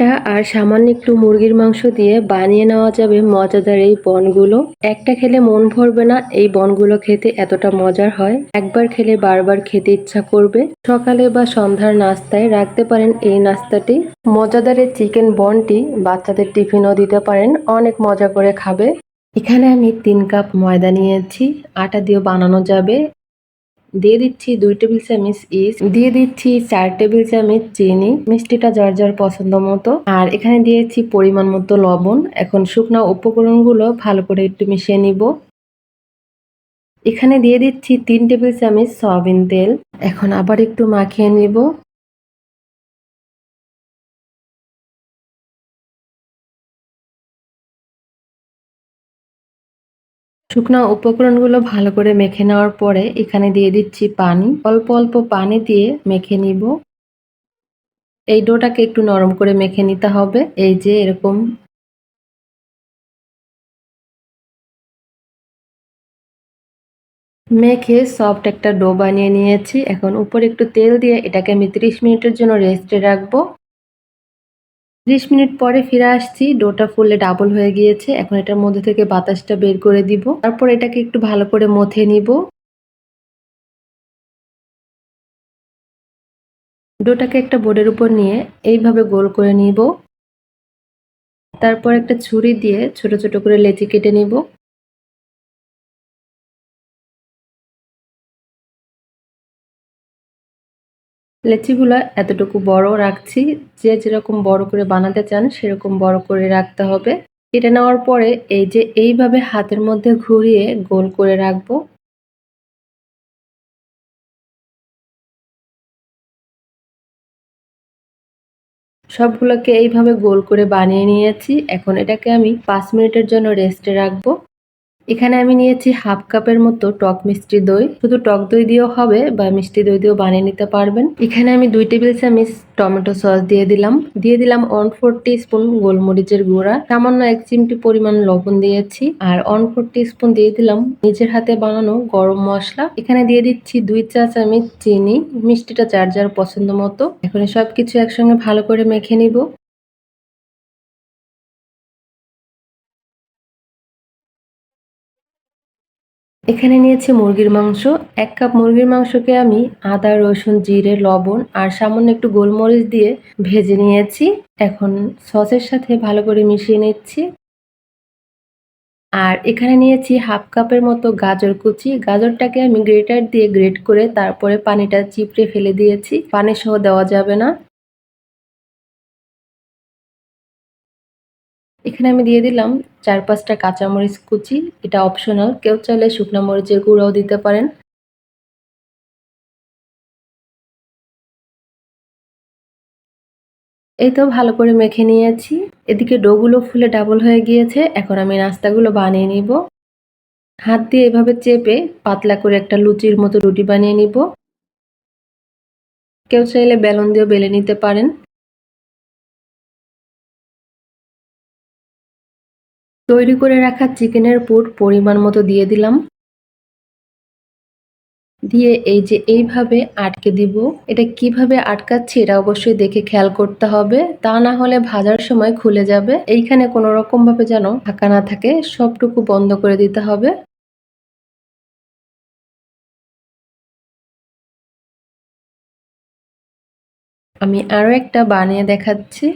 আটা আর সামান্য একটু মুরগির মাংস দিয়ে বানিয়ে নেওয়া যাবে মজাদার এই বনগুলো। একটা খেলে মন ভরবে না, এই বনগুলো খেতে এতটা মজার হয়। একবার খেলে বারবার খেতে ইচ্ছা করবে। সকালে বা সন্ধ্যার নাস্তায় রাখতে পারেন এই নাস্তাটি। মজাদার এই চিকেন বনটি বাচ্চাদের টিফিনও দিতে পারেন, অনেক মজা করে খাবে। এখানে আমি তিন কাপ ময়দা নিয়েছি, আটা দিয়ে বানানো যাবে। দিয়ে দিচ্ছি দুই টেবিল চামচ ইস দিয়ে দিচ্ছি চার টেবিল চামচ চিনি, মিষ্টিটা যার যার পছন্দ মতো। আর এখানে দিয়েছি পরিমাণ মতো লবণ। এখন শুকনো উপকরণগুলো ভালো করে একটু মিশিয়ে নিব। এখানে দিয়ে দিচ্ছি তিন টেবিল চামচ সয়াবিন তেল। এখন আবার একটু মাখিয়ে নিব। শুকনো উপকরণগুলো ভালো করে মেখে নেওয়ার পরে এখানে দিয়ে দিচ্ছি পানি। অল্প অল্প পানি দিয়ে মেখে নিব। এই ডোটাকে একটু নরম করে মেখে নিতে হবে। এই যে এরকম মেখে সফট একটা ডো বানিয়ে নিয়েছি। এখন উপরে একটু তেল দিয়ে এটাকে আমি ত্রিশ মিনিটের জন্য রেস্টে রাখব। ত্রিশ মিনিট পরে ফিরে আসছি। ডোটা ফুলে ডাবল হয়ে গিয়েছে। এখন এটার মধ্যে থেকে বাতাসটা বের করে দিব। তারপর এটাকে একটু ভালো করে মথে নিব। ডোটাকে একটা বোর্ডের উপর নিয়ে এইভাবে গোল করে নিব। তারপর একটা ছুরি দিয়ে ছোট ছোট করে লেচি কেটে নিব। লেচিগুলো এতটুকু বড় রাখছি, যে যেরকম বড় করে বানাতে চান সেরকম বড় করে রাখতে হবে। কেটে নেওয়ার পরে এই যে এইভাবে হাতের মধ্যে ঘুরিয়ে গোল করে রাখব। সবগুলোকে এইভাবে গোল করে বানিয়ে নিয়েছি। এখন এটাকে আমি পাঁচ মিনিটের জন্য রেস্টে রাখব। এখানে আমি নিয়েছি হাফ কাপের মতো টক মিষ্টি দই। শুধু টক দই দিয়েও হবে বা মিষ্টি দই দিয়েও বানিয়ে নিতে পারবেন। এখানে আমি দুই টেবিল চামচ টমেটো সস দিয়ে দিলাম। দিয়ে দিলাম ওয়ান ফোর স্পুন গোলমরিচের গুঁড়া। সামান্য এক চিমটি পরিমাণ লবণ দিয়েছি। আর ওয়ান ফোর স্পুন দিয়ে দিলাম নিজের হাতে বানানো গরম মশলা। এখানে দিয়ে দিচ্ছি দুই চা চামচ চিনি। মিষ্টিটা যার যার পছন্দ মতো। এখন সবকিছু একসঙ্গে ভালো করে মেখে নিব। এখানে নিয়েছি মুরগির মাংস। এক কাপ মুরগির মাংসকে আমি আদা, রসুন, জিরে, লবণ আর সামান্য একটু গোলমরিচ দিয়ে ভেজে নিয়েছি। এখন সসের সাথে ভালো করে মিশিয়ে নিচ্ছি। আর এখানে নিয়েছি হাফ কাপের মতো গাজর কুচি। গাজরটাকে আমি গ্রেটার দিয়ে গ্রেট করে তারপরে পানিটা চিপড়ে ফেলে দিয়েছি। পানি সহ দেওয়া যাবে না। এখানে আমি দিয়ে দিলাম চার পাঁচটা কাঁচামরিচ কুচি। এটা অপশনাল কেউ চাইলে শুকনো মরিচের গুঁড়াও দিতে পারেন। এই তো ভালো করে মেখে নিয়েছি। এদিকে ডোগুলো ফুলে ডাবল হয়ে গিয়েছে। এখন আমি নাস্তাগুলো বানিয়ে নিব। হাত দিয়ে এভাবে চেপে পাতলা করে একটা লুচির মতো রুটি বানিয়ে নিব। কেউ চাইলে বেলন দিয়েও বেলে নিতে পারেন। তৈরি করে রাখা চিকেনের পুর পরিমাণ মতো দিয়ে দিলাম। দিয়ে এই যে এইভাবে আটকে দিব, এটা কীভাবে আটকাচ্ছি এটা অবশ্যই দেখে খেয়াল করতে হবে। তা না হলে ভাজার সময় খুলে যাবে। এইখানে কোনো রকম ভাবে যেন ফাঁকা না থাকে, সবটুকু বন্ধ করে দিতে হবে। আমি আরও একটা বানিয়ে দেখাচ্ছি।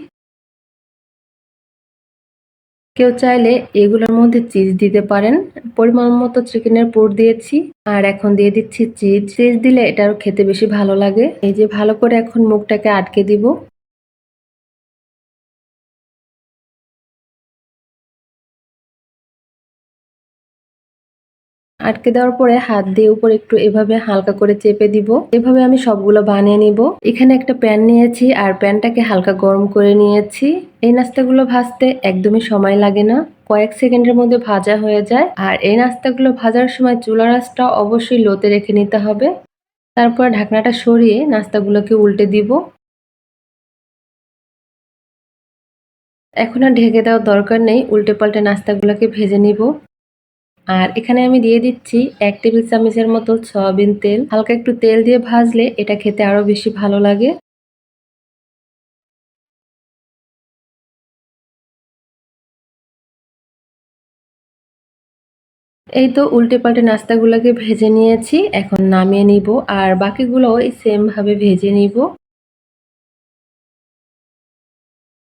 কেউ চাইলে এগুলোর মধ্যে চিজ দিতে পারেন। পরিমাণ মতো চিকেনের পুর দিয়েছি আর এখন দিয়ে দিচ্ছি চিজ। চিজ দিলে এটা খেতে বেশি ভালো লাগে। এই যে ভালো করে এখন মুখটাকে আটকে দিব। আটকে দেওয়ার পরে হাত দিয়ে উপর একটু এভাবে হালকা করে চেপে দিব। এভাবে আমি সবগুলো বানিয়ে নিব। এখানে একটা প্যান নিয়েছি আর প্যানটাকে হালকা গরম করে নিয়েছি। এই নাস্তাগুলো ভাজতে একদমই সময় লাগে না। কয়েক সেকেন্ডের মধ্যে ভাজা হয়ে যায়। আর এই নাস্তাগুলো ভাজার সময় চুলা রাসটা অবশ্যই লোতে রেখে নিতে হবে। তারপর ঢাকনাটা সরিয়ে নাস্তাগুলোকে উল্টে দিব। এখন আর ঢেকে দেওয়ার দরকার নেই। উল্টে পাল্টে নাস্তাগুলোকে ভেজে নিব। আর এখানে আমি দিয়ে দিচ্ছি এক টেবিল চামচের মতো সয়াবিন তেল। হালকা একটু তেল দিয়ে ভাজলে এটা খেতে আরও বেশি ভালো লাগে। এই তো উল্টে পাল্টে নাস্তাগুলোকে ভেজে নিয়েছি, এখন নামিয়ে নিব। আর বাকিগুলোও এই সেমভাবে ভেজে নিব।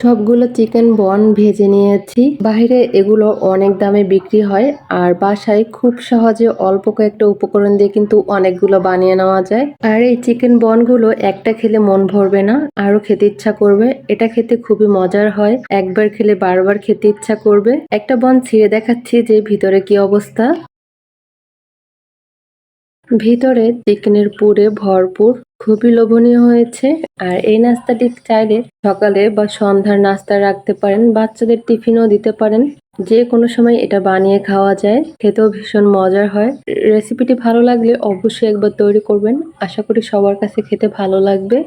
সবগুলো চিকেন বন ভেজে নিয়েছি। বাইরে এগুলো অনেক দামে বিক্রি হয়, আর বাসায় খুব সহজে অল্প কয়েকটা উপকরণ দিয়ে কিন্তু অনেকগুলো বানিয়ে নেওয়া যায়। আর এই চিকেন বনগুলো একটা খেলে মন ভরবে না আরও খেতে ইচ্ছা করবে। এটা খেতে খুবই মজার হয়, একবার খেলে বারবার খেতে ইচ্ছা করবে। একটা বন ছিঁড়ে দেখাচ্ছি যে ভিতরে কি অবস্থা। ভিতরে চিকেনের পুরে ভরপুর, খুবই লোভনীয় হয়েছে। আর এই নাস্তাটি চাইলে সকালে বা সন্ধ্যার নাস্তা রাখতে পারেন, বাচ্চাদের টিফিনও দিতে পারেন। যে কোনো সময় এটা বানিয়ে খাওয়া যায়, খেতেও ভীষণ মজার হয়। রেসিপিটি ভালো লাগলে অবশ্যই একবার তৈরি করবেন। আশা করি সবার কাছে খেতে ভালো লাগবে।